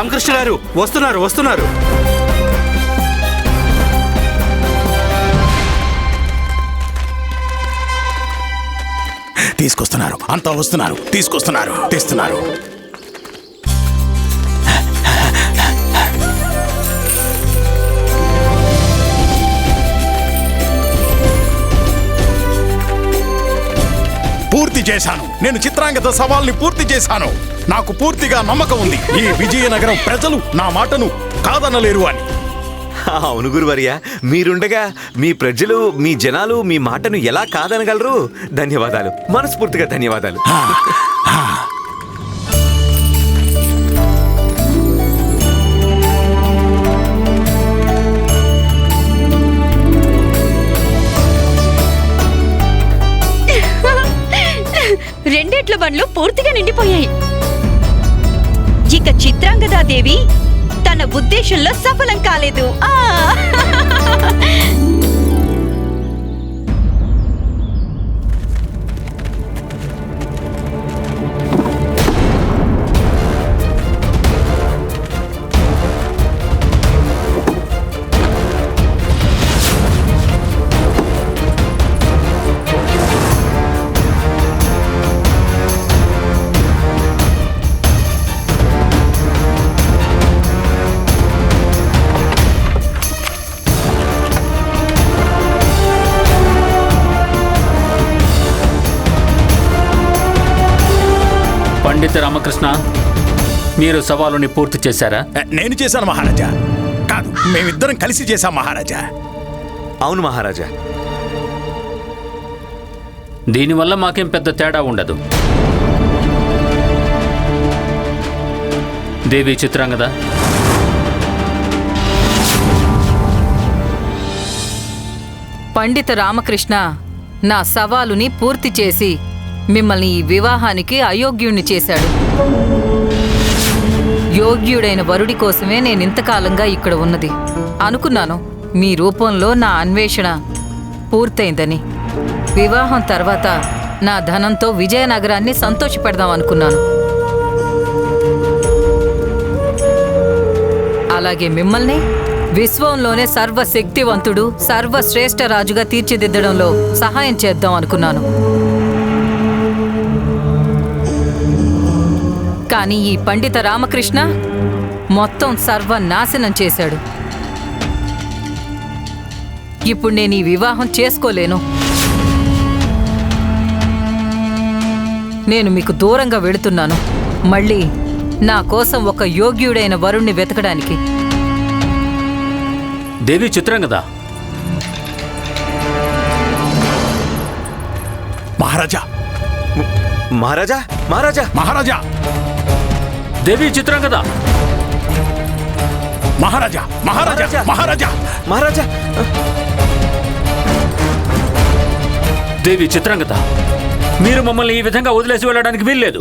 రామకృష్ణ గారు వస్తున్నారు వస్తున్నారు. తీసుకొస్తున్నారు. అంతా వస్తున్నారు. తీసుకొస్తున్నారు. తెస్తున్నారు. చేశాను. నేను చిత్రాంగత సవాల్ని పూర్తి చేశాను. నాకు పూర్తిగా నమ్మకం ఉంది. ఈ విజయనగరం ప్రజలు నా మాటను కాదనలేరు అని. అవును గురువర్య మీరుండగా మీ ప్రజలు మీ జనాలు మీ మాటను ఎలా కాదనగలరు? ధన్యవాదాలు. మనస్ఫూర్తిగా ధన్యవాదాలు. బండ్లు పూర్తిగా నిండిపోయాయి. ఇక చిత్రాంగదాదేవి తన ఉద్దేశంలో సఫలం కాలేదు. పండిత రామకృష్ణ మీరు సవాలుని పూర్తి చేశారా? నేను చేశాను మహారాజా. కాదు మేమిద్దరం కలిసి చేశాం మహారాజా. అవును మహారాజా. దీనివల్ల మాకేం పెద్ద తేడా ఉండదు. దేవి చిత్రాంగద? పండిత రామకృష్ణ నా సవాలుని పూర్తి చేసి మిమ్మల్ని ఈ వివాహానికి అయోగ్యుణ్ణి చేశాడు. యోగ్యుడైన వరుడి కోసమే నేను ఇంతకాలంగా ఇక్కడ ఉన్నది. అనుకున్నాను మీ రూపంలో నా అన్వేషణ పూర్తయిందని. వివాహం తర్వాత నా ధనంతో విజయనగరాన్ని సంతోషపెడదాం అనుకున్నాను. అలాగే మిమ్మల్ని విశ్వంలోనే సర్వశక్తివంతుడు సర్వశ్రేష్ఠ రాజుగా తీర్చిదిద్దడంలో సహాయం చేద్దాం అనుకున్నాను. కానీ ఈ పండిత రామకృష్ణ మొత్తం సర్వనాశనం చేశాడు. ఇప్పుడు నేను ఈ వివాహం చేసుకోలేను. నేను మీకు దూరంగా వెళుతున్నాను. మళ్ళీ నా కోసం ఒక యోగ్యుడైన వరుణ్ణి వెతకడానికి. దేవి చిత్రాంగద మహారాజా! మహారాజా! మహారాజా! మహారాజా! దేవి చిత్రాంగద మహారాజా మహారాజా మహారాజా. మహారాజా. దేవి చిత్రాంగద మీరు మమ్మల్ని ఈ విధంగా వదిలేసి వెళ్ళడానికి వీల్లేదు.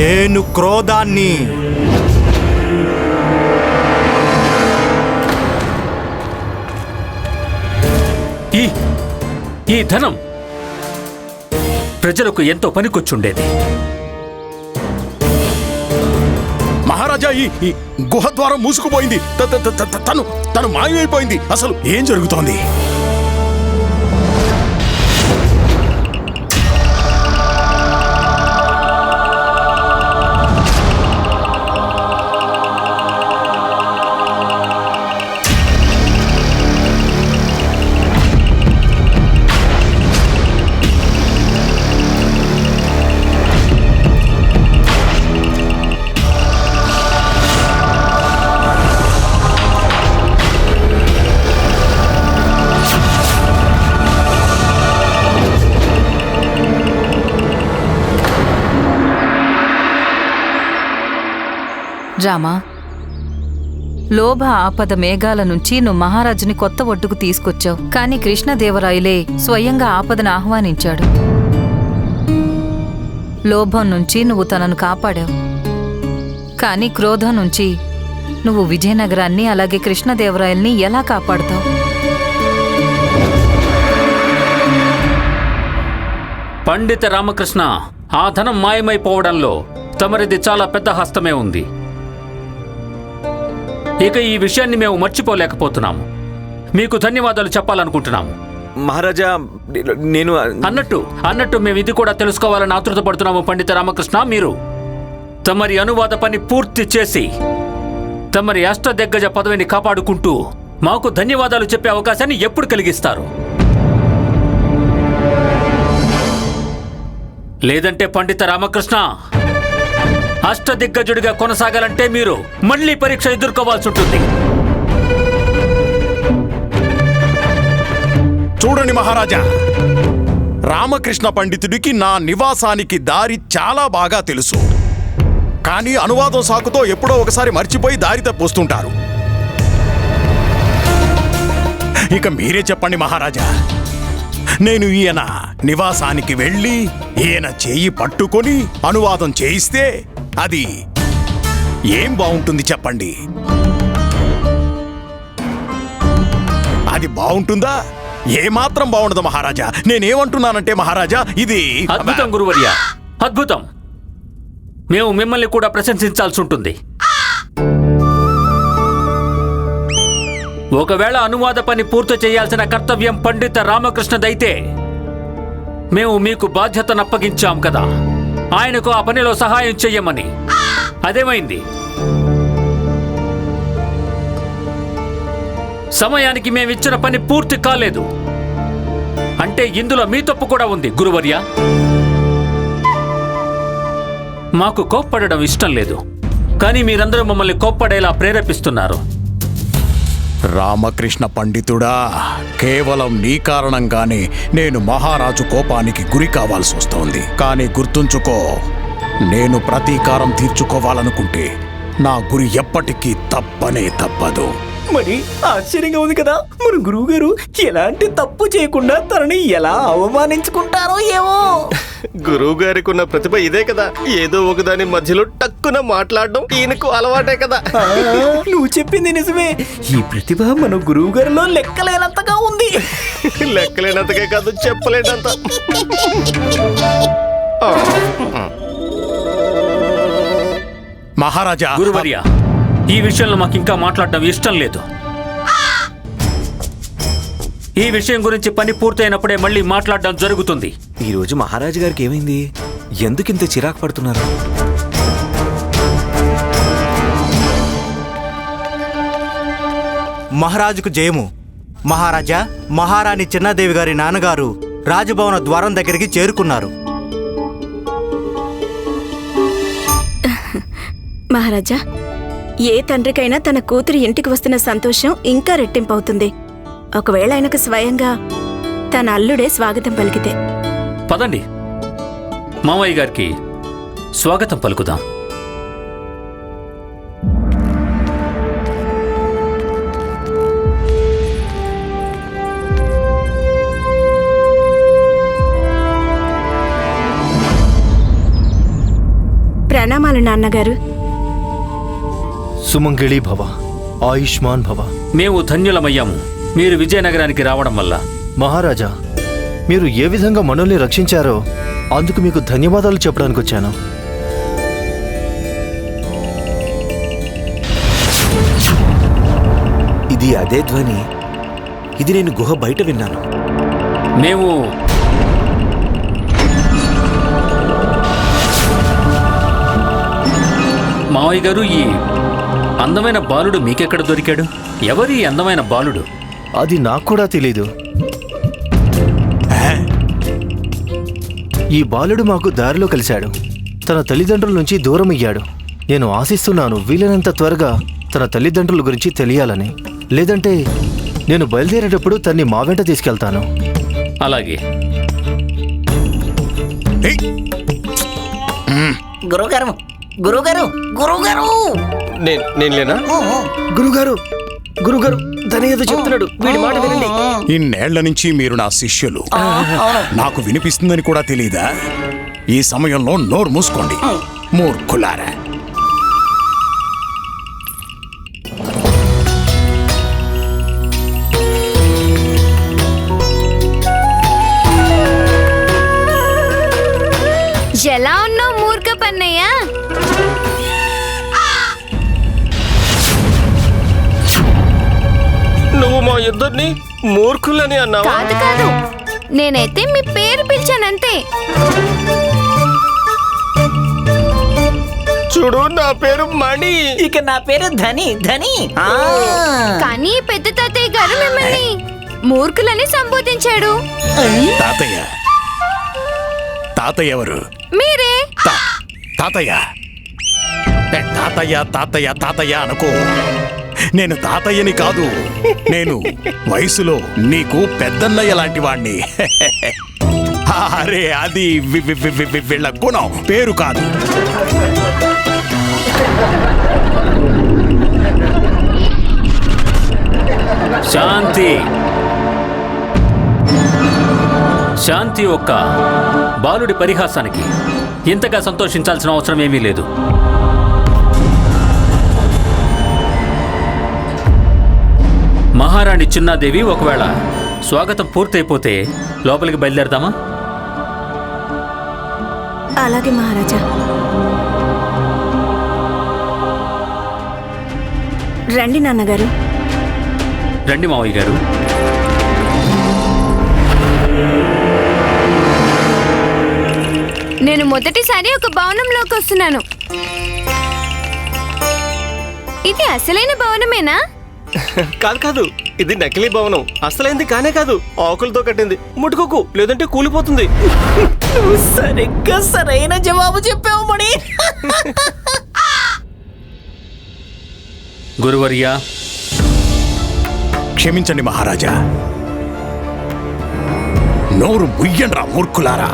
నేను క్రోధాన్ని. ఈ ఈ ధనం ప్రజలకు ఎంతో పనికొచ్చుండేది. మహారాజా ఈ ఈ గుహ ద్వారం మూసుకుపోయింది. త- త- త- త- తను తను మాయమైపోయింది. అసలు ఏం జరుగుతోంది? రామా లోభ ఆపద మేఘాల నుంచి నువ్వు మహారాజుని కొత్త ఒడ్డుకు తీసుకొచ్చావు. కాని కృష్ణదేవరాయలే స్వయంగా ఆపదను ఆహ్వానించాడు. లోభం నుంచి నువ్వు తనను కాపాడావు. కాని క్రోధం నుంచి నువ్వు విజయనగరాన్ని అలాగే కృష్ణదేవరాయల్ని ఎలా కాపాడుతావు? పండిత రామకృష్ణ ఆ ధనం మాయమైపోవడంలో తమరిది చాలా పెద్ద హస్తమే ఉంది. ఇక ఈ విషయాన్ని మేము మర్చిపోలేకపోతున్నాము. మీకు ధన్యవాదాలు చెప్పాలనుకుంటున్నాము. మహారాజా నేను అన్నట్టు అన్నట్టు మేము ఇది కూడా తెలుసుకోవాలని ఆతృత పడుతున్నాము పండిత రామకృష్ణ మీరు. తమరి అనువాద పని పూర్తి చేసి తమరి అష్టదిగ్గజ పదవిని కాపాడుకుంటూ మాకు ధన్యవాదాలు చెప్పే అవకాశాన్ని ఎప్పుడు కలిగిస్తారు? లేదంటే పండిత రామకృష్ణ అష్టదిగ్గజుడిగా కొనసాగాలంటే మీరు మళ్ళీ పరీక్ష ఎదుర్కోవాల్సి ఉంటుంది. చూడండి మహారాజా రామకృష్ణ పండితుడికి నా నివాసానికి దారి చాలా బాగా తెలుసు. కానీ అనువాదం సాకుతో ఎప్పుడో ఒకసారి మర్చిపోయి దారి తప్పొస్తుంటారు. ఇక మీరే చెప్పండి మహారాజా నేను ఈయన నివాసానికి వెళ్ళి ఈయన చేయి పట్టుకొని అనువాదం చేయిస్తే అది ఏం బాగుంటుంది చెప్పండి. అది బాగుంటుందా? ఏమాత్రం బాగుండదు మహారాజా. నేనేమంటున్నానంటే మహారాజా ఇది అద్భుతం గురువర్య. అద్భుతం. మేము మిమ్మల్ని కూడా ప్రశంసించాల్సి ఉంటుంది. ఒకవేళ అనువాద పని పూర్తి చేయాల్సిన కర్తవ్యం పండిత రామకృష్ణదైతే మేము మీకు బాధ్యతను అప్పగించాం కదా. ఆయనకు ఆ పనిలో సహాయం చెయ్యమని. అదేమైంది? సమయానికి మేమిచ్చిన పని పూర్తి కాలేదు. అంటే ఇందులో మీ తప్పు కూడా ఉంది గురువర్య. మాకు కోప్పడడం ఇష్టం లేదు. కానీ మీరందరూ మమ్మల్ని కోప్పడేలా ప్రేరేపిస్తున్నారు. రామకృష్ణ పండితుడా కేవలం నీ కారణంగానే నేను మహారాజు కోపానికి గురి కావాల్సి వస్తోంది. కానీ గుర్తుంచుకో నేను ప్రతీకారం తీర్చుకోవాలనుకుంటే నా గురి ఎప్పటికీ తప్పనే తప్పదు. మరి ఆశ్చర్యంగా ఉంది కదా. మన గురువు గారు ఎలాంటి తప్పు చేయకుండా తనని ఎలా అవమానించుకుంటారో ఏమో. గురువు గారికి ఉన్న ప్రతిభ ఇదే కదా. ఏదో ఒకదాని మధ్యలో టక్కున మాట్లాడడం ఈయనకు అలవాటే కదా. నువ్వు చెప్పింది నిజమే. ఈ ప్రతిభ మన గురువు గారిలో లెక్కలేనంతగా ఉంది. లెక్కలేనంతకే కాదు చెప్పలేనంత. మహారాజా గురువర్య. ఈ విషయంలో మాకు ఇంకా మాట్లాడడం ఇష్టం లేదు. ఈ విషయం గురించి పని పూర్తయినప్పుడే మళ్ళీ మాట్లాడడం జరుగుతుంది. ఈ రోజు మహారాజు గారికి ఏమైంది? ఎందుకింత చిరాకు పడుతున్నారు? మహారాజుకు జయము. మహారాజా మహారాణి చిన్నాదేవి గారి నాన్నగారు రాజభవన ద్వారం దగ్గరికి చేరుకున్నారు. మహారాజా ఏ తండ్రికైనా తన కూతురు ఇంటికి వస్తున్న సంతోషం ఇంకా రెట్టింపవుతుంది. ఒకవేళ ఆయనకు స్వయంగా తన అల్లుడే స్వాగతం పలికితే. పదండి. మామయ్య గారికి స్వాగతం పలుకుదాం. ప్రణామాలు నాన్నగారు. సుమంగళి భవ ఆయుష్మాన్ భవ. మేము ధన్యులమయ్యాము. మీరు విజయనగరానికి రావడం వల్ల. మహారాజా మీరు ఏ విధంగా మనల్ని రక్షించారో అందుకు మీకు ధన్యవాదాలు చెప్పడానికి వచ్చాను. ఇది అదే ధ్వని. ఇది నేను గుహ బయట విన్నాను. మేము మావయ్య గారు ఈ అందమైన బాలుడు మీకెక్కడ దొరికాడు? ఎవరి అందమైన బాలుడు? అది నాకు కూడా తెలీదు. ఈ బాలుడు మాకు దారిలో కలిశాడు. తన తల్లిదండ్రుల నుంచి దూరం అయ్యాడు నేను ఆశిస్తున్నాను వీలైనంత త్వరగా తన తల్లిదండ్రుల గురించి తెలియాలని. లేదంటే నేను బయలుదేరేటప్పుడు తన్ని మా వెంట తీసుకెళ్తాను. అలాగే. గురువుగారు గురుగారు గురుగారు నేను నేను లేనా? గురుగారు గురుగారు ఏదో చెప్తున్నాడు. వీడి మాట వినండి. ఇన్నేళ్ళ నుంచి మీరు నా శిష్యులు. నాకు వినిపిస్తుందని కూడా తెలీదా? ఈ సమయంలో నోరు మూసుకోండి. మూర్ఖులారా. ఎలా ఇద్దరిని మూర్ఖులని అన్నావా? కాదు కాదు. నేనైతే మీ పేరు పిలిచానంతే. చూడు నా పేరు మణి. ఇక నా పేరు ధని ధని. ఆ. కానీ పెద్ద తాతయ్య గారు మిమ్మల్ని మూర్ఖులని సంబోధించాడు. తాతయ్య. తాతయ్య ఎవరు? మీరే. తా- తాతయ్య. తాతయ్య తాతయ్య తాతయ్య అనుకో. నేను తాతయ్యని కాదు నేను వయసులో నీకు పెద్దన్నయ్య లాంటి వాణ్ణి. అరే అది వీళ్ళ గుణం పేరు కాదు. శాంతి. శాంతి ఒక్క బాలుడి పరిహాసానికి ఇంతగా సంతోషించాల్సిన అవసరం ఏమీ లేదు. మహారాణి చిన్నాదేవి ఒకవేళ స్వాగతం పూర్తయిపోతే లోపలికి బయలుదేరదామా? అలాగే మహారాజా. రండి నాన్నగారు. రండి మావయ్య గారు. నేను మొదటిసారి ఒక భవనంలోకి వస్తున్నాను. ఇది అసలైన భవనమేనా? కాదు కాదు ఇది నకిలీ భవనం. అసలైంది కానే కాదు ఆకులతో కట్టింది. ముట్టుకోకు లేదంటే కూలిపోతుంది. సరిగ్గా సరైన జవాబు చెప్పావు మణి. గురువర్యా. క్షమించండి మహారాజా. నోరు ముయ్యండ్రా మూర్ఖులారా.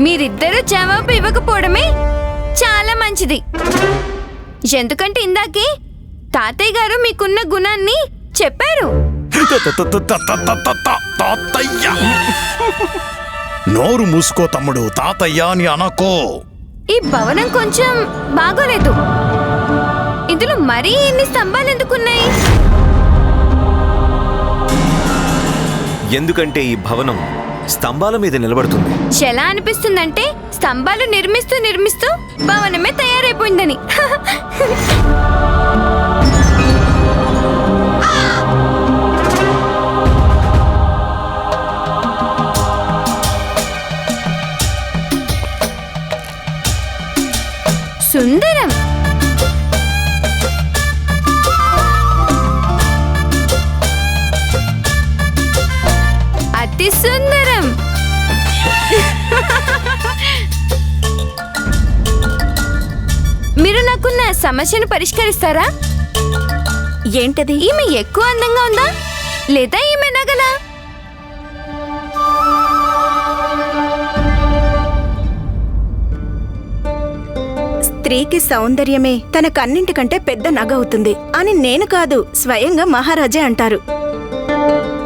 మీరిద్దరూ జవాబు ఇవ్వకపోవడమే చాలా మంచిది. ఎందుకంటే ఇందాకే తాతయ్య గారు మీకున్న గుణాన్ని చెప్పారు. తాతయ్య. నోరు మూసుకో తమ్ముడు తాతయ్య అని అనకో. ఈ భవనం కొంచెం బాగోలేదు. ఇందులో మరీ ఎన్ని స్తంభాలు ఎందుకున్నాయి? ఎందుకంటే ఈ భవనం స్తంభాల మీద నిలబడుతుంది. ఎలా అనిపిస్తుందంటే స్తంభాలు నిర్మిస్తూ నిర్మిస్తూ భవనమే తయారైపోయిందని. సుందరం. మీరు నాకున్న సమస్యను పరిష్కరిస్తారా? ఏంటది? ఈమె ఎక్కువ అందంగా ఉందా? లేదా ఈమె నగలా? స్త్రీకి సౌందర్యమే తన కన్నింటికంటే పెద్ద నగ అవుతుంది. అని నేను కాదు స్వయంగా మహారాజే అంటారు.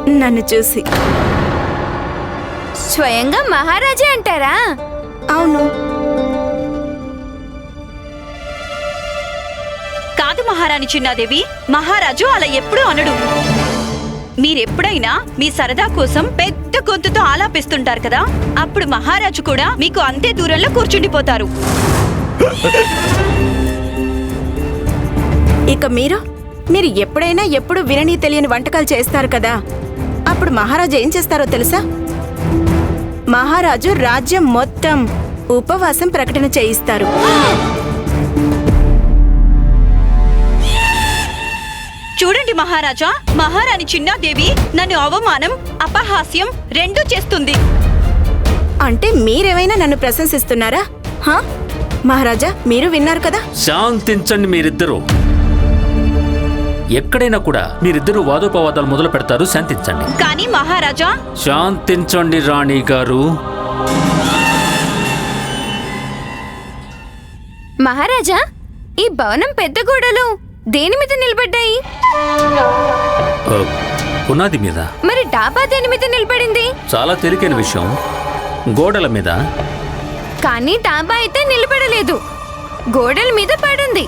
నన్ను చూసి. స్వయంగా మహారాజే అంటారా? అవును. కాదు మహారాణి చిన్నాదేవి మహారాజు అలా ఎప్పుడూ అనడు. మీరెప్పుడైనా మీ సరదా కోసం పెద్ద గొంతుతో ఆలాపిస్తుంటారు కదా అప్పుడు మహారాజు కూడా మీకు అంతే దూరంలో కూర్చుండిపోతారు. ఇక మీరు మీరు ఎప్పుడైనా ఎప్పుడు వినని తెలియని వంటకాలు చేస్తారు కదా అప్పుడు మహారాజు ఏం చేస్తారో తెలుసా? మహారాజు రాజ్యం మొత్తం ఉపవాసం ప్రకటన చేయిస్తారు. చూడండి మహారాజా మహారాణి చిన్నాదేవి నన్ను అవమానం అపహాస్యం రెండూ చేస్తుంది. అంటే మీరేమైనా నన్ను ప్రశంసిస్తున్నారా? హా? మహారాజా మీరు విన్నారు కదా? శాంతించండి మీరిద్దరూ. ఎక్కడైనా కూడా మీరిద్దరూ వాదోపవాదాలు మొదలు పెడతారు శాంతించండి. కానీ మహారాజా శాంతించండి రాణి గారు. మహారాజా ఈ భవనం పెద్ద గోడలు. దేని మీద నిలబడ్డాయి? పునాది మీద. మరి డాబా దేని మీద నిలబడింది? చాలా తేలికైన విషయం. గోడల మీద. కానీ డాబా అయితే నిలబడలేదు. గోడల మీద పడుంది.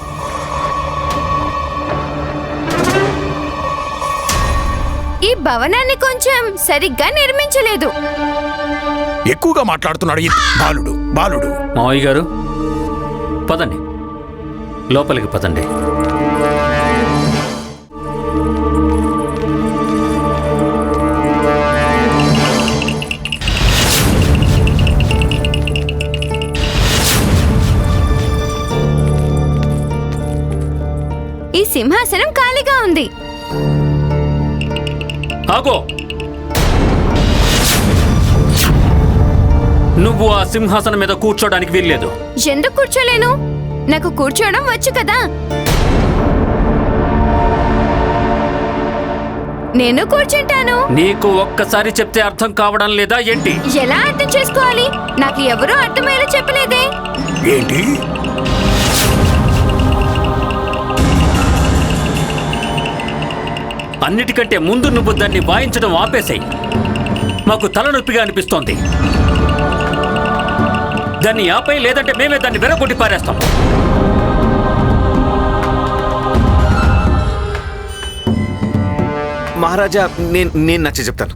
ఈ భవనాన్ని కొంచెం సరిగ్గా నిర్మించలేదు. ఎక్కువగా మాట్లాడుతున్నాడు ఈ బాలుడు బాలుడు. మావయ్య గారు పదండి. లోపలికి పదండి. సింహాసనం ఖాళీగా ఉంది. ఆగో. నువ్వు ఆ సింహాసనం మీద కూర్చోడానికి వీల్లేదు. ఎందుకు కూర్చోలేను? నాకు కూర్చోవడం వచ్చు కదా. నేను కూర్చుంటాను. నీకు ఒక్కసారి చెప్తే అర్థం కావడం లేదా ఏంటి? ఎలా అర్థం చేసుకోవాలి? నాకు ఎవరూ అర్థమయ్యేలా చెప్పలేదే. ఏంటి? అన్నిటికంటే ముందు నువ్వు దాన్ని వాయించడం ఆపేసాయి. మాకు తలనొప్పిగా అనిపిస్తోంది. దాన్ని ఆపై లేదంటే మేమే దాన్ని వెరగొట్టి పారేస్తాం. మహారాజా నేను నేను నచ్చ చెప్తాను.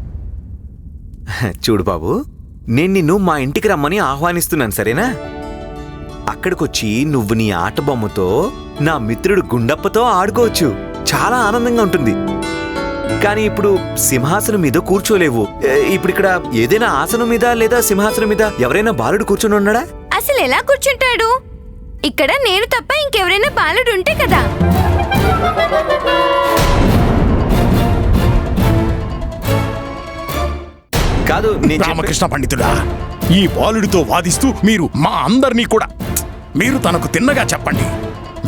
చూడు బాబు నేను నిన్ను మా ఇంటికి రమ్మని ఆహ్వానిస్తున్నాను సరేనా? అక్కడికొచ్చి నువ్వు నీ ఆట బొమ్మతో నా మిత్రుడు గుండప్పతో ఆడుకోవచ్చు. చాలా ఆనందంగా ఉంటుంది. కానీ ఇప్పుడు సింహాసనం మీద కూర్చోలేవు. ఏ, ఇప్పుడు ఇక్కడ ఏదైనా ఆసనం మీద లేదా సింహాసనం మీద ఎవరైనా బాలుడు కూర్చొని ఉన్నాడా? అసలు ఎలా కూర్చుంటాడు? ఇక్కడ నేను తప్ప ఇంకెవరైనా బాలుడు ఉంటే కదా. కాదు రామకృష్ణ పండితుడా ఈ బాలుడితో వాదిస్తూ మీరు మా అందరినీ కూడా మీరు తనకు తిన్నగా చెప్పండి.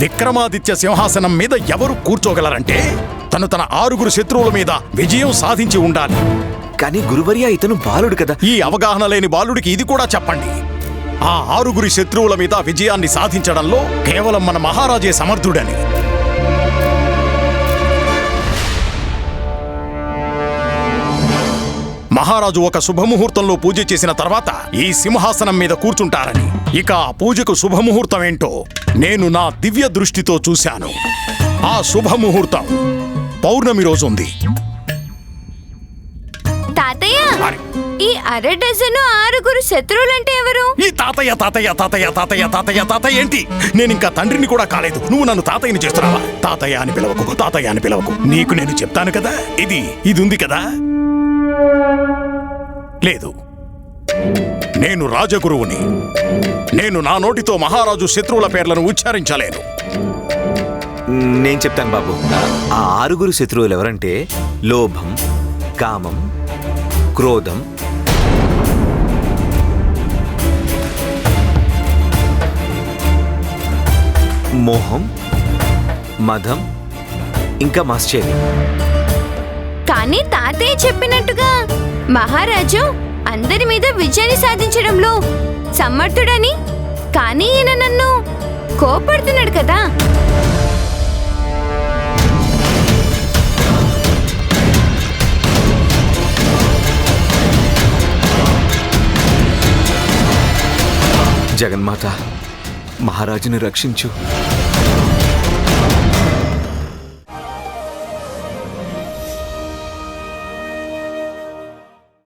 విక్రమాదిత్య సింహాసనం మీద ఎవరు కూర్చోగలరంటే తను తన ఆరుగురు శత్రువుల మీద విజయం సాధించి ఉండాలి. కానీ గురువర్య ఇతను బాలుడు కదా. ఈ అవగాహన లేని బాలుడికి ఇది కూడా చెప్పండి. ఆ ఆరుగురి శత్రువుల మీద విజయాన్ని సాధించడంలో కేవలం మన మహారాజే సమర్థుడని. మహారాజు ఒక శుభముహూర్తంలో పూజ చేసిన తర్వాత ఈ సింహాసనం మీద కూర్చుంటారని. ఇక ఆ పూజకు శుభముహూర్తం ఏంటో నేను నా దివ్య దృష్టితో చూశాను. ఆ శుభముహూర్తం పౌర్ణమి రోజు ఉంది. తాతయ్య ఈ అర డజను ఆరుగురు శత్రువులంటే ఎవరు? ఈ తాతయ్య తాతయ్య తాతయ్య తాతయ్య తాతయ్య తాతయ్య ఏంటి? నేను ఇంకా తండ్రిని కూడా కాలేదు. నువ్వు నన్ను తాతయ్యని చేస్తున్నావా? తాతయ్య అని పిలవకు తాతయ్య అని పిలవకు. నీకు నేను చెప్తాను కదా? ఇది ఇది ఉంది కదా? లేదు. నేను రాజగురువుని. నేను నా నోటితో మహారాజు శత్రువుల పేర్లను ఉచ్చారించలేను నేను చెప్తాను బాబు. ఆ ఆరుగురు శత్రువులు ఎవరంటే లోభం కామం క్రోధం. మోహం మదం ఇంకా మాశ్చర్యం కానీ తాతయ్య చెప్పినట్టుగా మహారాజు అందరి మీద విజయాన్ని సాధించడంలో సమర్థుడని కానీ ఈయన నన్ను కోపడుతున్నాడు కదా. జగన్మాత మహారాజుని రక్షించు.